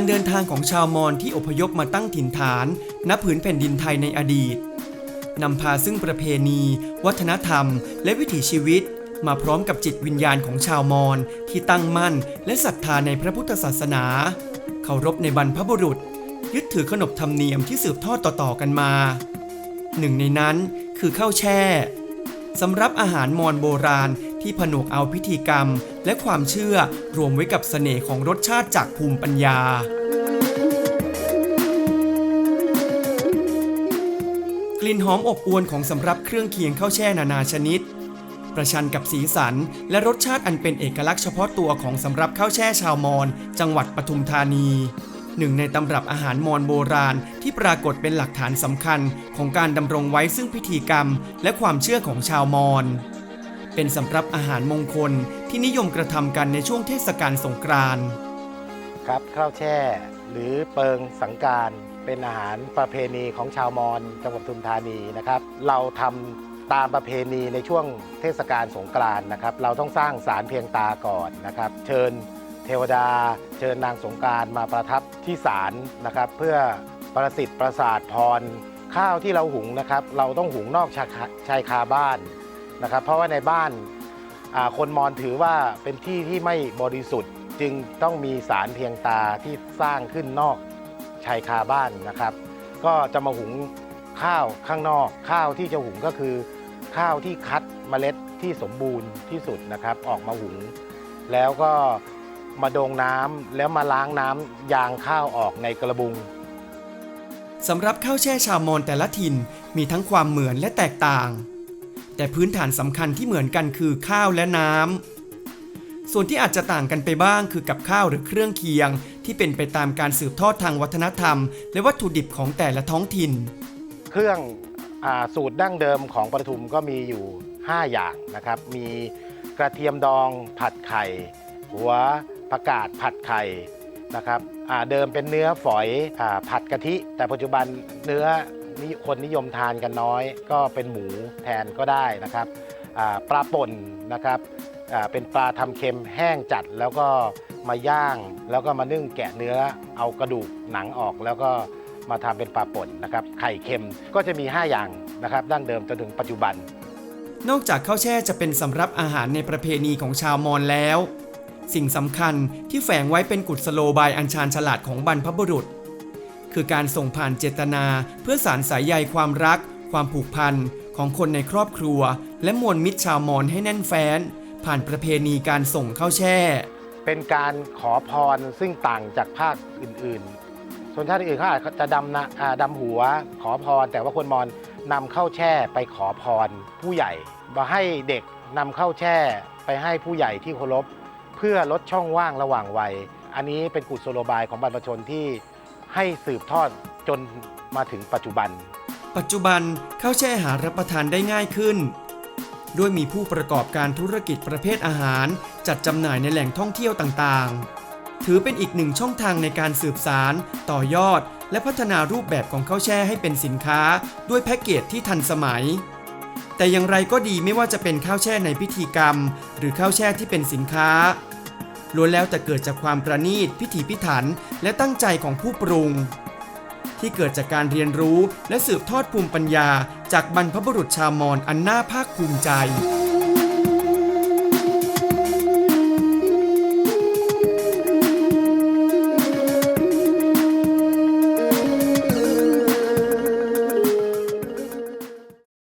การเดินทางของชาวมอญที่อพยพมาตั้งถิ่นฐานณผืนแผ่นดินไทยในอดีตนำพาซึ่งประเพณี วัฒนธรรม และวิถีชีวิต มาพร้อมกับจิตวิญญาณของชาวมอญที่ตั้งมั่น และศรัทธาในพระพุทธศาสนาเคารพในบรรพบุรุษ ยึดถือขนบธรรมเนียมที่สืบทอดต่อๆกันมา หนึ่งในนั้นคือข้าวแช่สำหรับอาหารมอญโบราณที่ผนวกเอาพิธีกรรม และความเชื่อรวมไว้กับเสน่ห์ของรสชาติจากภูมิปัญญา กลิ่นหอมอบอวลของสำรับเครื่องเคียงข้าวแช่นานาชนิด ประชันกับสีสันและรสชาติอันเป็นเอกลักษณ์เฉพาะตัวของสำรับข้าวแช่ชาวมอญจังหวัดปทุมธานี หนึ่งในตำรับอาหารมอญโบราณที่ปรากฏเป็นหลักฐานสำคัญของการดำรงไว้ซึ่งพิธีกรรม และความเชื่อของชาวมอญเป็นสำรับอาหารมงคลที่นิยมกระทำกันในช่วงเทศกาลสงกรานต์ครับข้าวแช่หรือเปิงสังการ เป็นอาหารประเพณีของชาวมอญจังหวัดปทุมธานีนะครับ เราทำตามประเพณีในช่วงเทศกาลสงกรานต์นะครับ เราต้องสร้างสารเพียงตาก่อนนะครับ เชิญเทวดา เชิญนางสงกรารมาประทับที่ศาลนะครับ เพื่อประสิทธิ์ประสาทพรข้าวที่เราหุงนะครับ เราต้องหุงนอกชายคาชายคาบ้านนะครับ เพราะว่าในบ้านคนมอญถือว่าเป็นที่ที่ไม่บริสุทธิ์ จึงต้องมีสารเพียงตาที่สร้างขึ้นนอก ชายคาบ้านนะครับ ก็จะมาหุงข้าวข้างนอก ข้าวที่จะหุงก็คือ ข้าวที่คัดเมล็ดที่สมบูรณ์ที่สุดนะครับ ออกมาหุง แล้วก็มาดองน้ำแล้วมาล้างน้ำยางข้าวออกในกระบุงสำหรับข้าวแช่ชาวมอญแต่ละถิ่นมีทั้งความเหมือนและแตกต่าง แต่พื้นฐานสำคัญที่เหมือนกันคือข้าวและน้ำ ส่วนที่อาจจะต่างกันไปบ้างคือกับข้าวหรือเครื่องเคียง ที่เป็นไปตามการสืบทอดทางวัฒนธรรม และวัตถุดิบของแต่ละท้องถิ่น เครื่องอาสูตรดั้งเดิมของปทุมก็มีอยู่ 5 อย่างนะครับ มีกระเทียมดองผัดไข่ หัวผักกาดผัดไข่นะครับเดิมเป็นเนื้อฝอยอผัดกะทิ แต่ปัจจุบันเนื้อนิคนนิยมทานกันน้อย ก็เป็นหมูแทนก็ได้นะครับปลาป่นนะครับ เป็นปลาทำเค็มแห้งจัดแล้วก็มาย่าง แล้วก็มานึ่งแกะเนื้อ เอากระดูกหนังออกแล้วก็มาทำเป็นปลาป่นนะครับไข่เค็มก็จะมี 5 อย่างนะครับดั้งเดิมจนถึงปัจจุบัน นอกจากข้าวแช่จะเป็นสำรับอาหารในประเพณีของชาวมอญแล้ว สิ่งสำคัญที่แฝงไว้เป็นกุศโลบายอัญชานฉลาดของบรรพบุรุษ คือการส่งผ่านเจตนาเพื่อสารสายใยความรัก ความผูกพันของคนในครอบครัว และมวลมิตรชาวมอญให้แน่นแฟ้น ผ่านประเพณีการส่งข้าวแช่ เป็นการขอพรซึ่งต่างจากภาคอื่นๆส่วนชาติอื่นเขาอาจจะดำนะอ่าดำหัวขอพร แต่ว่าคนมอญนำเข้าแช่ไปขอพรผู้ใหญ่มาให้เด็กนำเข้าแช่ไปให้ผู้ใหญ่ที่เคารพเพื่อลดช่องว่างระหว่างวัย อันนี้เป็นกุศโลบายของบรรพชนที่ให้สืบทอดจนมาถึงปัจจุบัน ปัจจุบันข้าวแช่หารับประทานได้ง่ายขึ้น ด้วยมีผู้ประกอบการธุรกิจประเภทอาหาร จัดจำหน่ายในแหล่งท่องเที่ยวต่างๆ ถือเป็นอีกหนึ่งช่องทางในการสืบสาร ต่อยอด และพัฒนารูปแบบของข้าวแช่ให้เป็นสินค้า ด้วยแพ็กเกจที่ทันสมัย แต่อย่างไรก็ดีไม่ว่าจะเป็นข้าวแช่ในพิธีกรรม หรือข้าวแช่ที่เป็นสินค้าล้วนแล้วแต่เกิดจากความประณีตพิถีพิถัน และตั้งใจของผู้ปรุง ที่เกิดจากการเรียนรู้และสืบทอดภูมิปัญญา จากบรรพบุรุษชาวมอญอันน่าภาคภูมิใจ